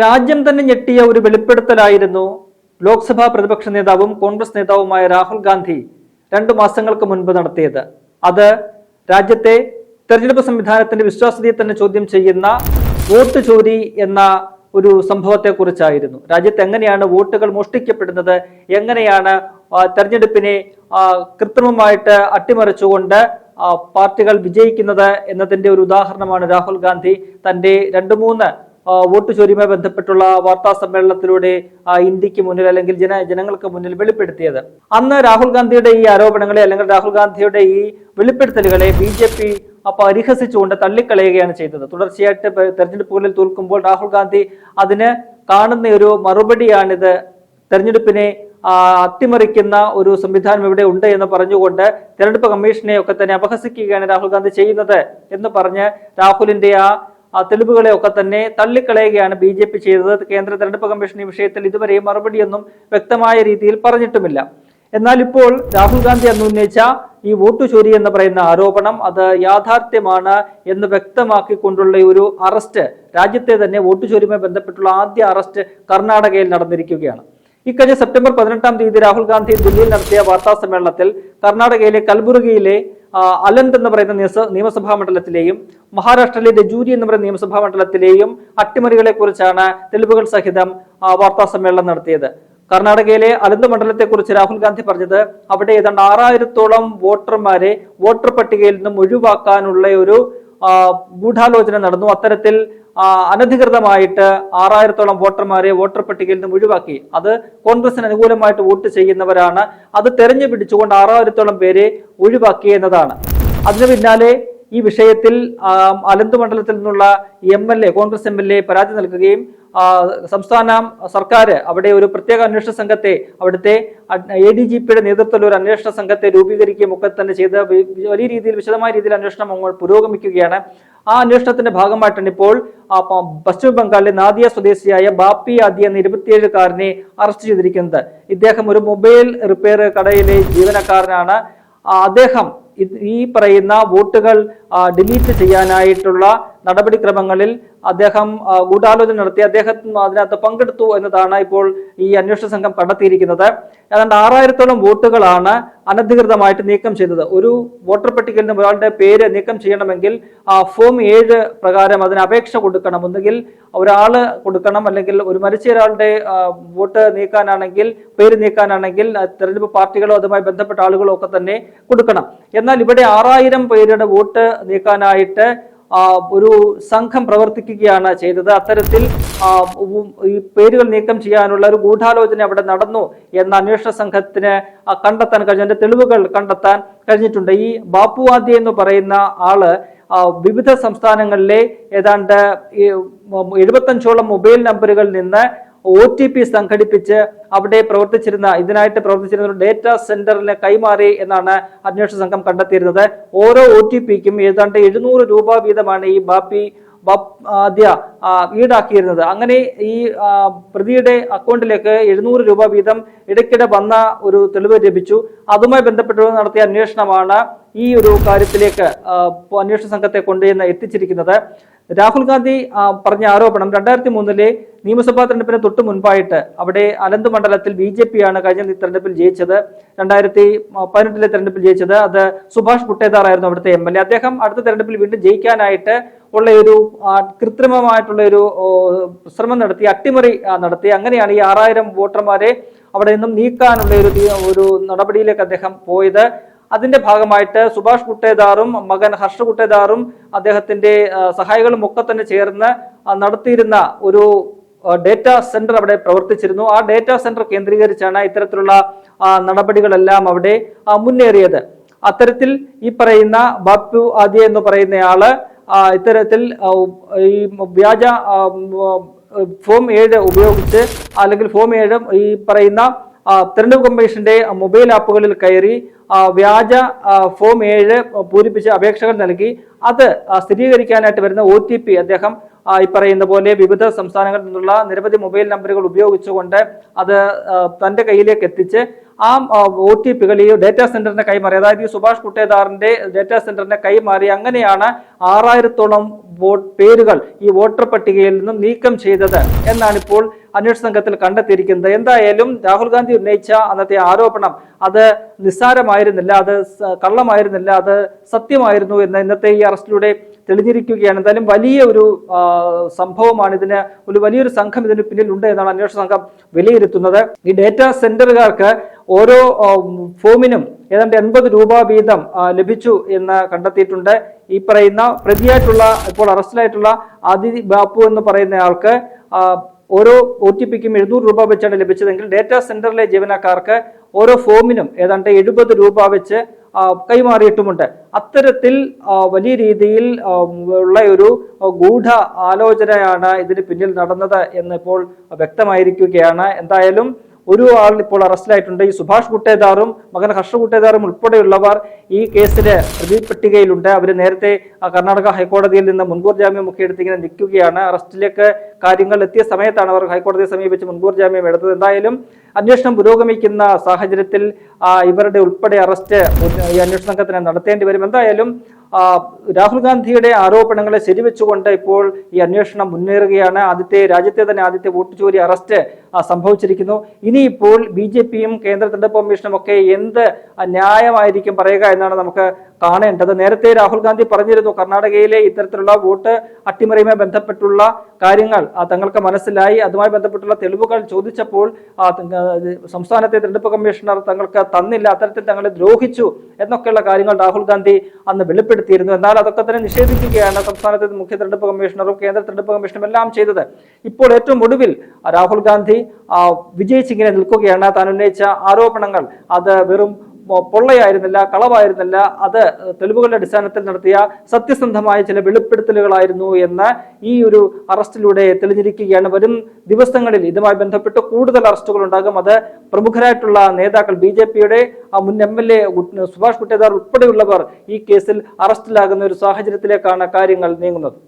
രാജ്യം തന്നെ ഞെട്ടിയ ഒരു വെളിപ്പെടുത്തലായിരുന്നു. ലോക്സഭാ പ്രതിപക്ഷ നേതാവും കോൺഗ്രസ് നേതാവുമായ രാഹുൽ ഗാന്ധി രണ്ടു മാസങ്ങൾക്ക് മുൻപ് നടത്തിയത്. അത് രാജ്യത്തെ തെരഞ്ഞെടുപ്പ് സംവിധാനത്തിന്റെ വിശ്വാസ്യതയെ തന്നെ ചോദ്യം ചെയ്യുന്ന വോട്ട് ചോരി എന്ന ഒരു സംഭവത്തെ കുറിച്ചായിരുന്നു രാജ്യത്ത് എങ്ങനെയാണ് വോട്ടുകൾ മോഷ്ടിക്കപ്പെടുന്നത്? എങ്ങനെയാണ് തെരഞ്ഞെടുപ്പിനെ കൃത്രിമമായിട്ട് അട്ടിമറിച്ചുകൊണ്ട് പാർട്ടികൾ വിജയിക്കുന്നത് എന്നതിന്റെ ഒരു ഉദാഹരണമാണ് രാഹുൽ ഗാന്ധി തന്റെ രണ്ടു മൂന്ന് വോട്ട് ചോരിയുമായി ബന്ധപ്പെട്ടുള്ള വാർത്താ സമ്മേളനത്തിലൂടെ ഇന്ത്യയ്ക്ക് മുന്നിൽ അല്ലെങ്കിൽ ജന ജനങ്ങൾക്ക് മുന്നിൽ വെളിപ്പെടുത്തിയത്. അന്ന് രാഹുൽ ഗാന്ധിയുടെ ഈ ആരോപണങ്ങളെ അല്ലെങ്കിൽ രാഹുൽ ഗാന്ധിയുടെ ഈ വെളിപ്പെടുത്തലുകളെ ബി ജെ പി പരിഹസിച്ചുകൊണ്ട് തള്ളിക്കളയുകയാണ് ചെയ്തത്. തുടർച്ചയായിട്ട് തെരഞ്ഞെടുപ്പുകളിൽ തോൽക്കുമ്പോൾ രാഹുൽ ഗാന്ധി അതിന് കാണുന്ന ഒരു മറുപടിയാണിത്. തെരഞ്ഞെടുപ്പിനെ അട്ടിമറിക്കുന്ന ഒരു സംവിധാനം ഇവിടെ ഉണ്ട് എന്ന് പറഞ്ഞുകൊണ്ട് തെരഞ്ഞെടുപ്പ് കമ്മീഷനെ ഒക്കെ തന്നെ അപഹസിക്കുകയാണ് രാഹുൽ ഗാന്ധി ചെയ്യുന്നത് എന്ന് പറഞ്ഞ് രാഹുലിന്റെ ആ ആ തെളിവുകളെ ഒക്കെ തന്നെ തള്ളിക്കളയുകയാണ് ബി ജെ പി ചെയ്തത്. കേന്ദ്ര തെരഞ്ഞെടുപ്പ് കമ്മീഷൻ ഈ വിഷയത്തിൽ ഇതുവരെയും മറുപടിയൊന്നും വ്യക്തമായ രീതിയിൽ പറഞ്ഞിട്ടുമില്ല. എന്നാൽ ഇപ്പോൾ രാഹുൽ ഗാന്ധി അന്ന് ഉന്നയിച്ച ഈ വോട്ട് ചോരി എന്ന് പറയുന്ന ആരോപണം അത് യാഥാർത്ഥ്യമാണ് എന്ന് വ്യക്തമാക്കിക്കൊണ്ടുള്ള ഒരു അറസ്റ്റ് രാജ്യത്തെ തന്നെ വോട്ട് ചോരിയുമായി ബന്ധപ്പെട്ടുള്ള ആദ്യ അറസ്റ്റ് കർണാടകയിൽ നടന്നിരിക്കുകയാണ്. ഇക്കഴിഞ്ഞ സെപ്റ്റംബർ പതിനെട്ടാം തീയതി രാഹുൽ ഗാന്ധി ദില്ലിയിൽ നടത്തിയ വാർത്താ സമ്മേളനത്തിൽ കർണാടകയിലെ കൽബുർഗിയിലെ അലന്ത് എന്ന് പറയുന്ന നിയമസ- നിയമസഭാ മണ്ഡലത്തിലെയും മഹാരാഷ്ട്രയിലെ രജൂരി എന്ന് പറയുന്ന നിയമസഭാ മണ്ഡലത്തിലെയും അട്ടിമറികളെ കുറിച്ചാണ് തെളിവുകൾ സഹിതം വാർത്താ സമ്മേളനം നടത്തിയത്. കർണാടകയിലെ അലന്ത് മണ്ഡലത്തെക്കുറിച്ച് രാഹുൽ ഗാന്ധി പറഞ്ഞത് അവിടെ ഏതാണ്ട് ആറായിരത്തോളം വോട്ടർമാരെ വോട്ടർ പട്ടികയിൽ നിന്നും ഒഴിവാക്കാനുള്ള ഒരു ഗൂഢാലോചന നടന്നു. അത്തരത്തിൽ അനധികൃതമായിട്ട് ആറായിരത്തോളം വോട്ടർമാരെ വോട്ടർ പട്ടികയിൽ നിന്നും ഒഴിവാക്കി. അത് കോൺഗ്രസിന് അനുകൂലമായിട്ട് വോട്ട് ചെയ്യുന്നവരാണ്. അത് തെരഞ്ഞു പിടിച്ചുകൊണ്ട് ആറായിരത്തോളം പേരെ ഒഴിവാക്കി എന്നതാണ്. അതിനു പിന്നാലെ ഈ വിഷയത്തിൽ അലന്തു മണ്ഡലത്തിൽ നിന്നുള്ള M L A Congress M L A പരാതി നൽകുകയും സംസ്ഥാന സർക്കാർ അവിടെ ഒരു പ്രത്യേക അന്വേഷണ സംഘത്തെ അവിടുത്തെ എ ഡി ജി പിയുടെ നേതൃത്വത്തിൽ ഒരു അന്വേഷണ സംഘത്തെ രൂപീകരിക്കുകയും ഒക്കെ തന്നെ ചെയ്ത് വലിയ രീതിയിൽ വിശദമായ രീതിയിൽ അന്വേഷണം അങ്ങോട്ട് പുരോഗമിക്കുകയാണ്. ആ അന്വേഷണത്തിന്റെ ഭാഗമായിട്ടാണ് ഇപ്പോൾ പശ്ചിമ ബംഗാളിലെ നാദിയ സ്വദേശിയായ ബാപ്പി ആദി എന്ന ഇരുപത്തിയേഴുകാരനെ അറസ്റ്റ് ചെയ്തിരിക്കുന്നത്. ഇദ്ദേഹം ഒരു മൊബൈൽ റിപ്പയർ കടയിലെ ജീവനക്കാരനാണ്. അദ്ദേഹം ഈ പറയുന്ന വോട്ടുകൾ ഡിലീറ്റ് ചെയ്യാനായിട്ടുള്ള നടപടിക്രമങ്ങളിൽ അദ്ദേഹം ഗൂഢാലോചന നടത്തി അദ്ദേഹം അതിനകത്ത് പങ്കെടുത്തു എന്നതാണ് ഇപ്പോൾ ഈ അന്വേഷണ സംഘം കണ്ടെത്തിയിരിക്കുന്നത്. ഏതാണ്ട് ആറായിരത്തോളം വോട്ടുകളാണ് അനധികൃതമായിട്ട് നീക്കം ചെയ്തത്. ഒരു വോട്ടർ പട്ടികയിൽ നിന്ന് ഒരാളുടെ പേര് നീക്കം ചെയ്യണമെങ്കിൽ ആ ഫോം ഏഴ് പ്രകാരം അതിന് അപേക്ഷ കൊടുക്കണം. ഒന്നുകിൽ ഒരാൾ കൊടുക്കണം അല്ലെങ്കിൽ ഒരു മരിച്ച ഒരാളുടെ വോട്ട് നീക്കാനാണെങ്കിൽ പേര് നീക്കാനാണെങ്കിൽ തെരഞ്ഞെടുപ്പ് പാർട്ടികളോ അതുമായി ബന്ധപ്പെട്ട ആളുകളോ ഒക്കെ തന്നെ കൊടുക്കണം. എന്നാൽ ഇവിടെ ആറായിരം പേരുടെ വോട്ട് നീക്കാനായിട്ട് ഒരു സംഘം പ്രവർത്തിക്കുകയാണ് ചെയ്തത്. അത്തരത്തിൽ ഈ പേരുകൾ നീക്കം ചെയ്യാനുള്ള ഒരു ഗൂഢാലോചന അവിടെ നടന്നു എന്ന അന്വേഷണ സംഘത്തിന് കണ്ടെത്താൻ കഴിഞ്ഞു. തെളിവുകൾ കണ്ടെത്താൻ കഴിഞ്ഞിട്ടുണ്ട്. ഈ ബാപ്പുവാദി എന്ന് പറയുന്ന ആൾ വിവിധ സംസ്ഥാനങ്ങളിലെ ഏതാണ്ട് എഴുപത്തഞ്ചോളം മൊബൈൽ നമ്പറുകളിൽ നിന്ന് ഒ ടി പി സംഘടിപ്പിച്ച് അവിടെ പ്രവർത്തിച്ചിരുന്ന ഇതിനായിട്ട് പ്രവർത്തിച്ചിരുന്ന ഒരു ഡേറ്റാ സെന്ററിന് കൈമാറി എന്നാണ് അന്വേഷണ സംഘം കണ്ടെത്തിയിരുന്നത്. ഓരോ ഒ ടി പിക്കും ഏതാണ്ട് എഴുന്നൂറ് രൂപ വീതമാണ് ഈ ബാപ്പി ബപ് ആദ്യ ഈടാക്കിയിരുന്നത്. അങ്ങനെ ഈ പ്രതിയുടെ അക്കൗണ്ടിലേക്ക് എഴുന്നൂറ് രൂപ വീതം ഇടയ്ക്കിടെ വന്ന ഒരു തെളിവ് ലഭിച്ചു. അതുമായി ബന്ധപ്പെട്ട് നടത്തിയ അന്വേഷണമാണ് ഈ ഒരു കാര്യത്തിലേക്ക് അന്വേഷണ സംഘത്തെ കൊണ്ടുചെന്ന് എത്തിച്ചിരിക്കുന്നത്. രാഹുൽ ഗാന്ധി പറഞ്ഞ ആരോപണം രണ്ടായിരത്തി മൂന്നിലെ നിയമസഭാ തെരഞ്ഞെടുപ്പിന് തൊട്ട് മുൻപായിട്ട് അവിടെ അനന്ത് മണ്ഡലത്തിൽ ബി ജെ പി ആണ് കഴിഞ്ഞ തെരഞ്ഞെടുപ്പിൽ ജയിച്ചത്. രണ്ടായിരത്തി പതിനെട്ടിലെ തെരഞ്ഞെടുപ്പിൽ ജയിച്ചത്. അത് സുഭാഷ് പുട്ടേദാർ ആയിരുന്നു അവിടുത്തെ എം എൽ എ. അദ്ദേഹം അടുത്ത തെരഞ്ഞെടുപ്പിൽ വീണ്ടും ജയിക്കാനായിട്ട് ഉള്ള ഒരു കൃത്രിമമായിട്ടുള്ള ഒരു ശ്രമം നടത്തി അട്ടിമറി നടത്തി. അങ്ങനെയാണ് ഈ ആറായിരം വോട്ടർമാരെ അവിടെ നിന്നും നീക്കാനുള്ള ഒരു ഒരു നടപടിയിലേക്ക് അദ്ദേഹം പോയത്. അതിന്റെ ഭാഗമായിട്ട് സുഭാഷ് കുട്ടേദാറും മകൻ ഹർഷ കുട്ടേദാറും അദ്ദേഹത്തിന്റെ സഹായികളും ഒക്കെ തന്നെ ചേർന്ന് നടത്തിയിരുന്ന ഒരു ഡേറ്റാ സെന്റർ അവിടെ പ്രവർത്തിച്ചിരുന്നു. ആ ഡേറ്റാ സെന്റർ കേന്ദ്രീകരിച്ചാണ് ഇത്തരത്തിലുള്ള നടപടികളെല്ലാം അവിടെ മുന്നേറിയത്. അത്തരത്തിൽ ഈ പറയുന്ന ബാപ്പു ആദ്യ എന്ന് പറയുന്നയാൾ ഇത്തരത്തിൽ ഈ വ്യാജ ഫോം ഏഴ് ഉപയോഗിച്ച് അല്ലെങ്കിൽ ഫോം ഏഴ് ഈ പറയുന്ന തെരഞ്ഞെടുപ്പ് കമ്മീഷന്റെ മൊബൈൽ ആപ്പുകളിൽ കയറി വ്യാജ ഫോം ഏഴ് പൂരിപ്പിച്ച് അപേക്ഷകൾ നൽകി. അത് സ്ഥിരീകരിക്കാനായിട്ട് വരുന്ന ഒ ടി പി അദ്ദേഹം ഈ പറയുന്ന പോലെ വിവിധ സംസ്ഥാനങ്ങളിൽ നിന്നുള്ള നിരവധി മൊബൈൽ നമ്പറുകൾ ഉപയോഗിച്ചുകൊണ്ട് അത് തന്റെ കയ്യിലേക്ക് എത്തിച്ച് ആ ഒ ടി പികൾ ഈ ഡേറ്റാ സെന്ററിന്റെ കൈമാറി അതായത് ഈ സുഭാഷ് കുട്ടേദാറിന്റെ ഡേറ്റാ സെന്ററിന്റെ കൈമാറി അങ്ങനെയാണ് ആറായിരത്തോളം പേരുകൾ ഈ വോട്ടർ പട്ടികയിൽ നിന്നും നീക്കം ചെയ്തത് എന്നാണ് ഇപ്പോൾ അന്വേഷണ സംഘത്തിൽ കണ്ടെത്തിയിരിക്കുന്നത്. എന്തായാലും രാഹുൽ ഗാന്ധി ഉന്നയിച്ച അന്നത്തെ ആരോപണം അത് നിസ്സാരമായിരുന്നില്ല അത് കള്ളമായിരുന്നില്ല അത് സത്യമായിരുന്നു എന്ന് ഇന്നത്തെ ഈ അറസ്റ്റിലൂടെ തെളിഞ്ഞിരിക്കുകയാണ്. എന്തായാലും വലിയ ഒരു സംഭവമാണ് ഇതിന് ഒരു വലിയൊരു സംഘം ഇതിന് പിന്നിലുണ്ട് എന്നാണ് അന്വേഷണ സംഘം വിലയിരുത്തുന്നത്. ഈ ഡേറ്റാ സെന്ററുകാർക്ക് ഓരോ ഫോമിനും ഏതാണ്ട് എൺപത് രൂപ വീതം ലഭിച്ചു എന്ന് കണ്ടെത്തിയിട്ടുണ്ട്. ഈ പറയുന്ന പ്രതിയായിട്ടുള്ള ഇപ്പോൾ അറസ്റ്റിലായിട്ടുള്ള ആദി ബാപ്പു എന്ന് പറയുന്നയാൾക്ക് ഓരോ ഒ ടി പിക്കും എഴുന്നൂറ് രൂപ വെച്ചാണ് ലഭിച്ചതെങ്കിൽ ഡേറ്റാ സെന്ററിലെ ജീവനക്കാർക്ക് ഓരോ ഫോമിനും ഏതാണ്ട് എഴുപത് രൂപ വെച്ച് കൈമാറിയിട്ടുമുണ്ട്. അത്തരത്തിൽ വലിയ രീതിയിൽ ഉള്ള ഒരു ഗൂഢ ആലോചനയാണ് ഇതിന് പിന്നിൽ നടന്നത് എന്നിപ്പോൾ വ്യക്തമായിരിക്കുകയാണ്. എന്തായാലും ഒരു ആൾ ഇപ്പോൾ അറസ്റ്റിലായിട്ടുണ്ട്. ഈ സുഭാഷ് കുട്ടേദാറും മകൻ ഹർഷ കുട്ടേദാറും ഉൾപ്പെടെയുള്ളവർ ഈ കേസിലെ പ്രതി പട്ടികയിലുണ്ട് അവർ നേരത്തെ കർണാടക ഹൈക്കോടതിയിൽ നിന്ന് മുൻകൂർ ജാമ്യം എടുത്ത് ഇങ്ങനെ നിൽക്കുകയാണ്. അറസ്റ്റിലേക്ക് കാര്യങ്ങൾ എത്തിയ സമയത്താണ് അവർ ഹൈക്കോടതിയെ സമീപിച്ച് മുൻകൂർ ജാമ്യം എടുത്തത്. എന്തായാലും അന്വേഷണം പുരോഗമിക്കുന്ന സാഹചര്യത്തിൽ ഇവരുടെ ഉൾപ്പെടെ അറസ്റ്റ് ഈ അന്വേഷണ സംഘത്തിന് നടത്തേണ്ടി വരും. എന്തായാലും രാഹുൽ ഗാന്ധിയുടെ ആരോപണങ്ങളെ ശരിവെച്ചുകൊണ്ട് ഇപ്പോൾ ഈ അന്വേഷണം മുന്നേറുകയാണ്. ആദ്യത്തെ രാജ്യത്തെ തന്നെ ആദ്യത്തെ വോട്ട് ചോരി അറസ്റ്റ് സംഭവിച്ചിരിക്കുന്നു. ഇനിയിപ്പോൾ ബി ജെ പിയും കേന്ദ്ര തെരഞ്ഞെടുപ്പ് കമ്മീഷനും ഒക്കെ എന്ത് ന്യായമായിരിക്കും പറയുക എന്നാണ് നമുക്ക് കാണേണ്ടത്. നേരത്തെ രാഹുൽ ഗാന്ധി പറഞ്ഞിരുന്നു കർണാടകയിലെ ഇത്തരത്തിലുള്ള വോട്ട് അട്ടിമറിയുമായി ബന്ധപ്പെട്ടുള്ള കാര്യങ്ങൾ. തങ്ങൾക്ക് മനസ്സിലായി. അതുമായി ബന്ധപ്പെട്ടുള്ള തെളിവുകൾ ചോദിച്ചപ്പോൾ സംസ്ഥാനത്തെ തെരഞ്ഞെടുപ്പ് കമ്മീഷണർ തങ്ങൾക്ക് തന്നില്ല അത്തരത്തിൽ തങ്ങളെ ദ്രോഹിച്ചു എന്നൊക്കെയുള്ള കാര്യങ്ങൾ രാഹുൽ ഗാന്ധി അന്ന് വെളിപ്പെടുത്തിയിരുന്നു. എന്നാൽ അതൊക്കെ തന്നെ നിഷേധിക്കുകയാണ് സംസ്ഥാനത്തെ മുഖ്യ തെരഞ്ഞെടുപ്പ് കമ്മീഷണറും കേന്ദ്ര തെരഞ്ഞെടുപ്പ് കമ്മീഷനും എല്ലാം ചെയ്തത്. ഇപ്പോൾ ഏറ്റവും ഒടുവിൽ രാഹുൽ ഗാന്ധി വിജയിച്ചിങ്ങനെ നിൽക്കുകയാണ്. താൻ ഉന്നയിച്ച ആരോപണങ്ങൾ. അത് വെറും പൊള്ളയായിരുന്നില്ല കളവായിരുന്നില്ല അത് തെളിവുകളുടെ അടിസ്ഥാനത്തിൽ നടത്തിയ സത്യസന്ധമായ ചില വെളിപ്പെടുത്തലുകളായിരുന്നു എന്ന് ഈ ഒരു അറസ്റ്റിലൂടെ തെളിഞ്ഞിരിക്കുകയാണ്. വരും ദിവസങ്ങളിൽ ഇതുമായി ബന്ധപ്പെട്ട് കൂടുതൽ അറസ്റ്റുകൾ ഉണ്ടാകും. അത് പ്രമുഖരായിട്ടുള്ള നേതാക്കൾ ബി ജെ പിയുടെ മുൻ M L A Subhash Guttedar ഉൾപ്പെടെയുള്ളവർ ഈ കേസിൽ അറസ്റ്റിലാകുന്ന ഒരു സാഹചര്യത്തിലേക്കാണ് കാര്യങ്ങൾ നീങ്ങുന്നത്.